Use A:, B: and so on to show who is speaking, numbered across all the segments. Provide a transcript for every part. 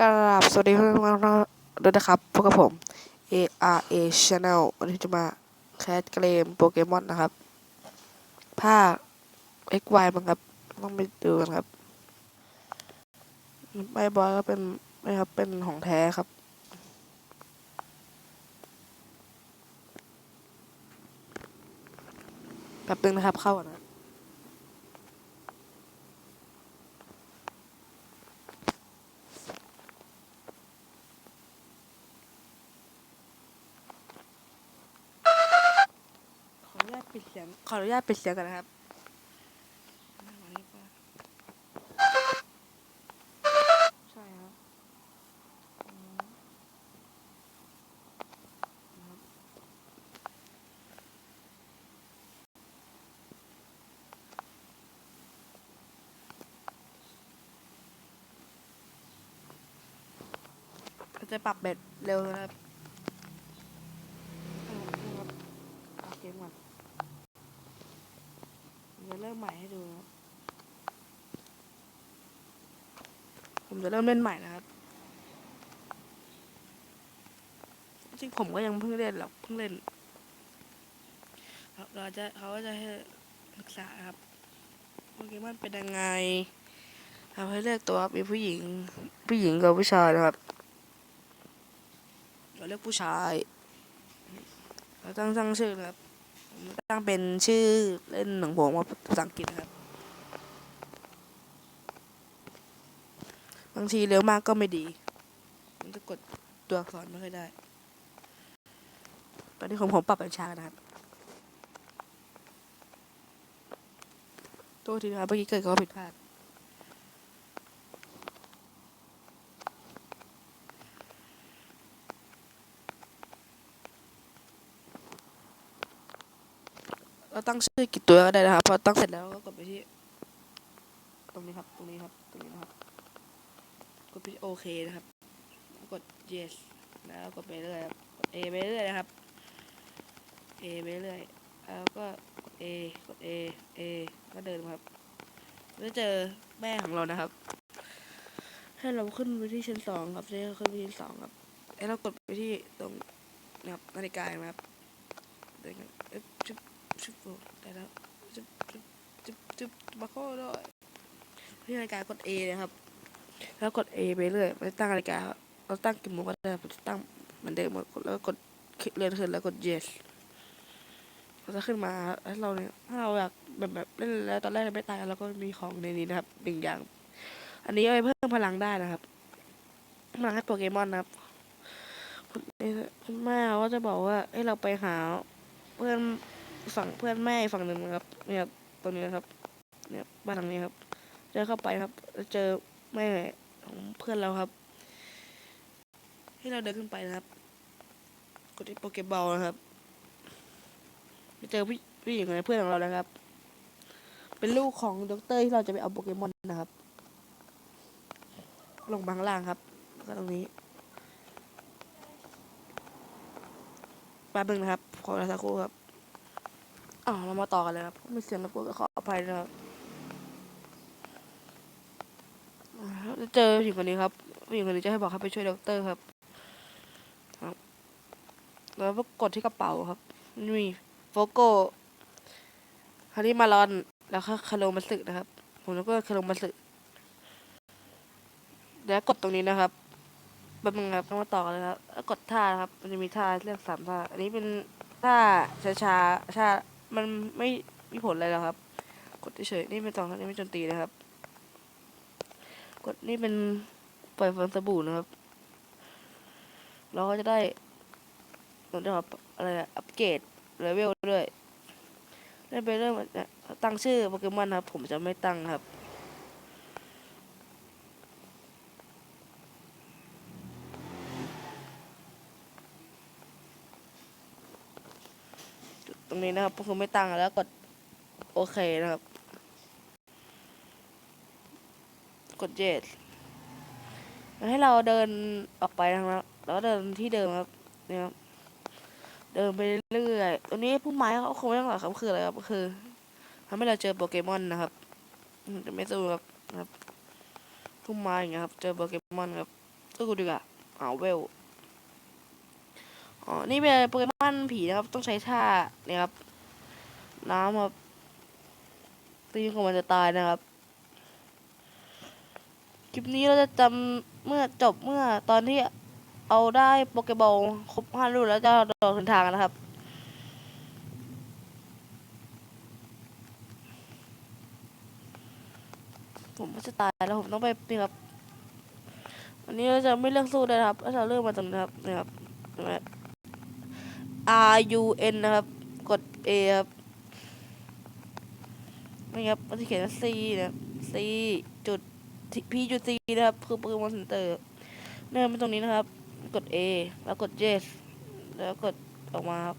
A: กราบสวัสดีทุกท่านๆด้วยนะครับพบกับผม ARA Channel วันนี้จะมาแคสเกมโปเกมอนนะครับ ภาค XY มั้งครับ ต้องไปดูกันครับใบบอยก็เป็นไม่ครับ เป็นของแท้ครับ แป๊บนึงนะครับเข้าก่อนนะ ขออนุญาต ปิดเสียง ขออนุญาตปิดเสียงกันนะครับใช่ครับอืมนะครับเราจะปรับเบ็ดเร็วนะครับเอาครับเอาเกมก่อน ผมจะเริ่มใหม่ให้ดู ผมจะเริ่มเล่นใหม่นะครับ จริงผมก็ยังเพิ่งเล่นหรอกเพิ่งเล่น เราจะเขาก็จะให้ศึกษาครับโปเกมอนเป็นยังไงทำให้เลือกตัวครับมีผู้หญิง ผู้หญิงกับผู้ชายนะครับ เราเลือกผู้ชาย เราตั้งตั้งชื่อนะครับ ตั้งเป็นชื่อเล่นของผมว่าภาษาอังกฤษนะครับ บางทีเร็วมากก็ไม่ดี มันจะกดตัวอักษรไม่ค่อยได้ ตอนนี้ของผมปรับเป็นชานะครับตัวทีนะครับเมื่อกี้เกิดข้อผิดพลาด ตั้งชื่อกี่ตัวก็ได้นะครับพอตั้งเสร็จแล้วก็กดไปที่ ตรงนี้ครับ ตรงนี้ครับ ตรงนี้นะครับ กดไปโอเคนะครับ กด yes แล้วกดไปเรื่อยครับกด A ไปเรื่อยนะครับ A ไปเรื่อยแล้วก็กด A กด A A ก็เดินครับแล้วเจอแม่ของเรานะครับ ให้เราขึ้นไปที่ชั้นสองครับให้เราขึ้นไปชั้นสองครับให้เรากดไปที่ตรงนะครับนาฬิกานะครับเดินกันเอ๊ะจุ๊บ ชุบได้แล้วจุบจุบจุบจุบมาโค้ด้วยที่นาฬิกากด A นะครับ แล้วกด A ไปเรื่อยไม่ตั้งนาฬิกาเราตั้งกี่โมงก็ได้ผมจะตั้งเหมือนเดิมหมดแล้วกดเลื่อนขึ้นแล้วกด yes เราจะขึ้นมาแล้เราเนี่ยถ้าเราอยากแบบแบบเล่นแล้วตอนแรกไม่ตายเราก็มีของในนี้นะครับหนึ่งอย่าง อันนี้เอาไปเพิ่มพลังได้นะครับพลังให้โปเกมอนนะครับคุณแม่ก็จะบอกว่าให้เราไปหาเพื่อน ฝั่งเพื่อนแม่ฝั่งหนึ่งนะครับเนี่ยครับตรงนี้นะครับ เนี่ยบ้านหลังนี้ครับเดินเข้าไปครับเจอแม่ของเพื่อนเราครับ ให้เราเดินขึ้นไปนะครับ กดที่โปเกบอลนะครับไปเจอผู้ผู้หญิงคนเพื่อนของเรานะครับ เป็นลูกของด็อกเตอร์ที่เราจะไปเอาโปเกมอนนะครับ ลงบางล่างครับก็ตรงนี้แป๊บนึงนะครับ ขอเวลาสักครู่ครับ อ่าเรามาต่อกันเลยครับไมีเสียงรบกวนก็ขออภัยนะครับอ่าแล้วเจอผู้หญิงคนนี้ครับผู้หญิงคนนี้จะให้บอกให้ไปช่วยด็อกเตอร์ครับครับแล้วก็กดที่กระเป๋าครับนี่มีโฟโก้ฮาริมารอน แล้วก็คาโรมาสึนะครับ ผมแล้วก็คาโรมาสึแล้วกดตรงนี้นะครับแป๊บนึงครับต้องมาต่อกันเลยครับแล้วกดท่านะครับ มันจะมีท่าเลือกสามท่า อันนี้เป็นท่าช้าช้าๆช้า มันไม่มีผลอะไรหรอกครับ กดเฉยๆนี่เป็นสองครับนี่ไม่โจนตีนะครับ กดนี่เป็นปล่อยฟองสบู่นะครับ เราก็จะได้เราจะอะไรอัปเกรดเลเวลด้วยเล่นไปเรื่อยตั้งชื่อโปเกมอนครับ ผมจะไม่ตั้งครับ รงนี้นะครับก็คือไม่ตั้งแล้วกดโอเคนะครับ กด yes แล้วให้เราเดินออกไปนะครับแล้วเดินที่เดิมครับเนี่ยครับเดินไปเรื่อยๆตรงนี้ผู้ไม้เขาคงไม่ต้องหรอกครับคืออะไรครับก็คือทำให้เราเจอโปเกมอนนะครับจะไม่สู้ครับครับผู้ไม้อย่างเงี้ยครับ เจอโปเกมอนครับก็กูดีกว่าเอาเวล อ๋อ นี่เป็นโปเกมอนผีนะครับ ต้องใช้ท่าเนี่ยครับ น้ำครับตีของมันจะตายนะครับ คลิปนี้เราจะจำเมื่อจบเมื่อตอนที่เอาได้โปเกบอลครบห้าลูกแล้วจะเดินทางนะครับผมก็จะตายแล้วผมต้องไปนี่ครับวันนี้เราจะไม่เลือกสู้เลยครับเราจะเลือกมาตรงนี้ครับนี่ครับนไหม R U N นะครับ กด A ครับนี่ครับมันจะเขียนว่า C นะ C จุด P จุด C นะครับ คือโปเกมอนเซ็นเตอร์เริ่มไปตรงนี้นะครับ กด A แล้วกด Yes แล้วกดออกมาครับ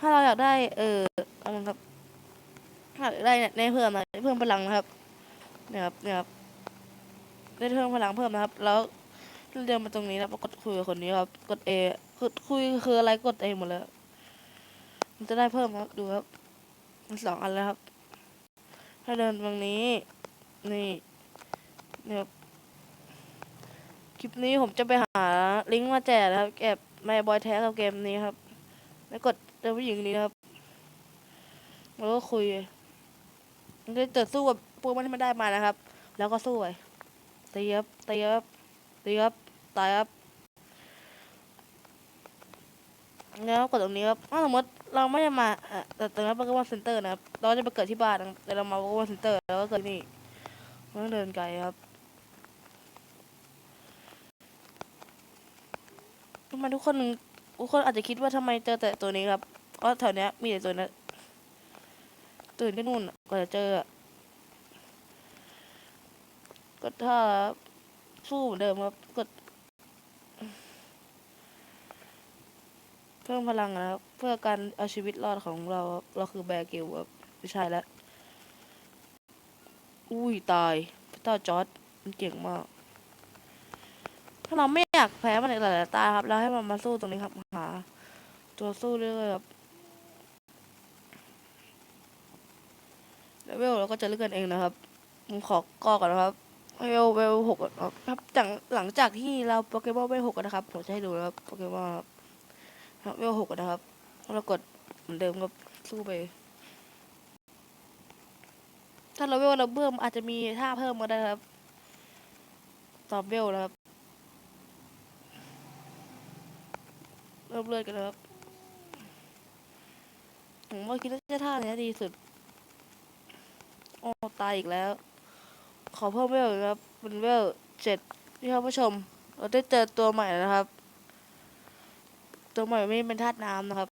A: ถ้าเราอยากได้ เอออะไรครับ ถ้าอยากได้เนี่ยในเพิ่มนะเพิ่มพลังนะครับ เนี่ยครับ เนี่ยครับ ได้เพิ่มพลังเพิ่มนะครับ แล้วเดินมาตรงนี้แล้วกดคุยกับคนนี้ครับ กด A กดคุยคืออะไรกด A หมดแล้วมันจะได้เพิ่มครับดูครับมันสองอันแล้วครับ ถ้าเดินตรงนี้ นี่เนี่ยครับคลิปนี้ผมจะไปหาลิงก์มาแจกนะครับแอบแม่บอยแท้กับเกมนี้ครับ แล้วกดเจอผู้หญิงนี้นะครับแล้วก็คุยมันจะเจอสู้กับพวกมันที่มันได้มานะครับ แล้วก็สู้ไปตีครับตีครับตีครับตายครับ แล้วกดตรงนี้ครับถ้าสมมติเราไม่ได้มาเอ่อแต่ตรงนั้นโปเกมอนเซ็นเตอร์นะครับ เราจะไปเกิดที่บ้านแต่เรามาโปเกมอนเซ็นเตอร์แล้วก็เกิดนี่ต้องเดินไกลครับทำไมทุกคนทุกคนอาจจะคิดว่าทำไมเจอแต่ตัวนี้ครับเพราะแถวเนี้ยมีแต่ตัวนั้นตื่นก็นู่นกว่าจะเจอกดถ้าสู้เหมือนเดิมครับกด พิ่มพลังนะครับ เพื่อการเอาชีวิตรอดของเราครับเราคือแบร์กิลครับไม่ใช่แล้วอุ้ยตายพระเจ้าจอร์ดมันเก่งมาก ถ้าเราไม่อยากแพ้มันในหลายๆตาครับ เราให้มันมาสู้ตรงนี้ครับหา ตัวสู้เรื่อยๆครับเลเวลเราก็จะเลือกกันเองนะครับผมขอกอก่อนนะครับเวลเวลหกอะครับครับจากหลังจากที่เราโปเกมอนเวลหกนะครับผมจะให้ดูนะครับโปเกมอนครับ ครับเวลหกนะครับเรากดเหมือนเดิมครับสู้ไป ถ้าเราเวลเราเพิ่มอาจจะมีท่าเพิ่มมาได้ครับ ตอบเวลนะครับเริ่มเลือดกันนะครับผมว่าคิดว่าจะท่าเนี้ยดีสุดโอ้ตายอีกแล้ว ขอเพิ่มเวลครับเป็นเวลเจ็ดนี่ครับผู้ชม เราได้เจอตัวใหม่นะครับ ตัวใหม่ไม่เป็นธาตุน้ำนะครับ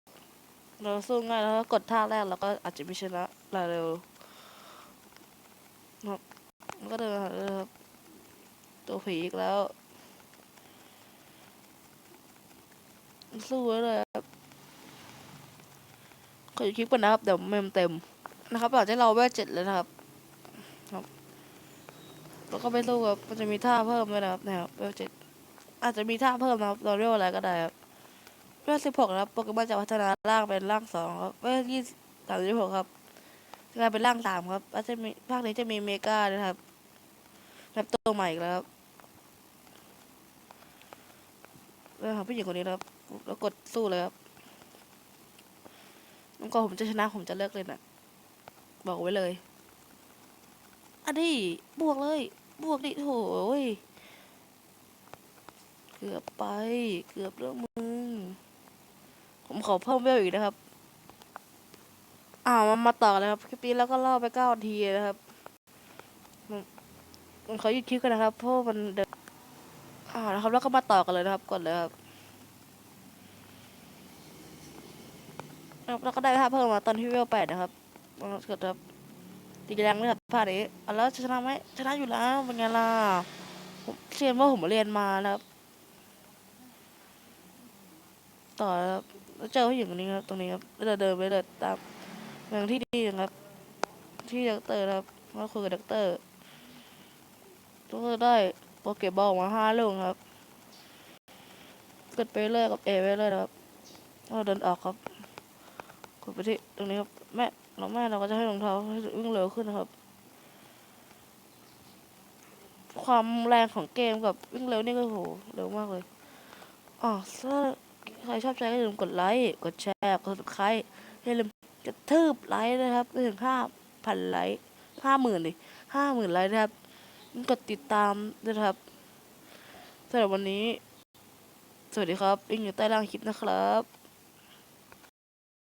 A: เราสู้ง่ายแล้วก็กดท่าแรกเราก็อาจจะไม่ชนะเร็วครับแล้วก็เดินหาเลยครับ ตัวผีอีกแล้ว สู้เลยครับขอคลิปก่อนนะครับ เดี๋ยวเมมเต็มนะครับหลังจากเราเวลเจ็ดแล้วนะครับ แล้วก็ไปสู้กับมันจะมีท่าเพิ่มด้วยนะครับนะครับเวลเจ็ดอาจจะมีท่าเพิ่มนะครับ เราเรียกว่าอะไรก็ได้ครับ วลสิบหกครับ โปเกมอนจะพัฒนาร่างเป็นร่างสองครับเวลยี่สามสิบหกครับจะกลายเป็นร่างสามครับจจะมีภาคนี้จะมีเมกานะครับแบบตัวใหม่แล้วครับแล้วหาผู้หญิงคนนี้ครับ แล้วกดสู้เลยครับแล้วก็ผมจะชนะผมจะเลิกเลยนะบอกไว้เลย อันนี้บวกเลย บวกดิโถยเกือบไป เกือบแล้วมึง ผมขอเพิ่มเวลอีกนะครับอ้าวมามาต่อเลยครับคลิปนี้แล้วก็เล่าไปเก้าทีนะครับผมผมขอหยุดคลิปกันนะครับเพราะมันเดินอ่านะครับแล้วก็มาต่อกันเลยนะครับกดเลยครับครับแล้วก็ได้ภาพเพิ่มมาตอนที่เวลแปดนะครับลองกดครับตีแรงเลือดพลาดนี้อะแล้วชนะไหมชนะอยู่แล้วเป็นไงล่ะผมเชื่อว่าผมเรียนมานะครับ ต่อครับ แล้วเจอผู้หญิงคนนี้ครับ ตรงนี้ครับเราเดินไปเลยตามเมืองที่ดีนะครับ ที่ด็อกเตอร์ครับมาคุยกับด็อกเตอร์ด็อกเตอร์ได้โปเกบอลมาห้าลูกครับกดไปเรื่อยกับเอไปเรื่อยครับเราเดินออกครับกดไปที่ตรงนี้ครับแม่เราแม่เราก็จะให้รองเท้าให้วิ่งเร็วขึ้นนะครับ ความแรงของเกมกับวิ่งเร็วนี่ก็โหเร็วมากเลยอ๋อถ้า ใครชอบใจก็อย่าลืมกดไลค์ กดแชร์ กด subscribe อย่าลืมกระทืบไลค์นะครับไปถึงห้าพันไลค์ห้าหมื่นเลยห้าหมื่นไลค์นะครับ กดติดตามด้วยนะครับสำหรับวันนี้ สวัสดีครับอิงอยู่ใต้ล่างคลิปนะครับ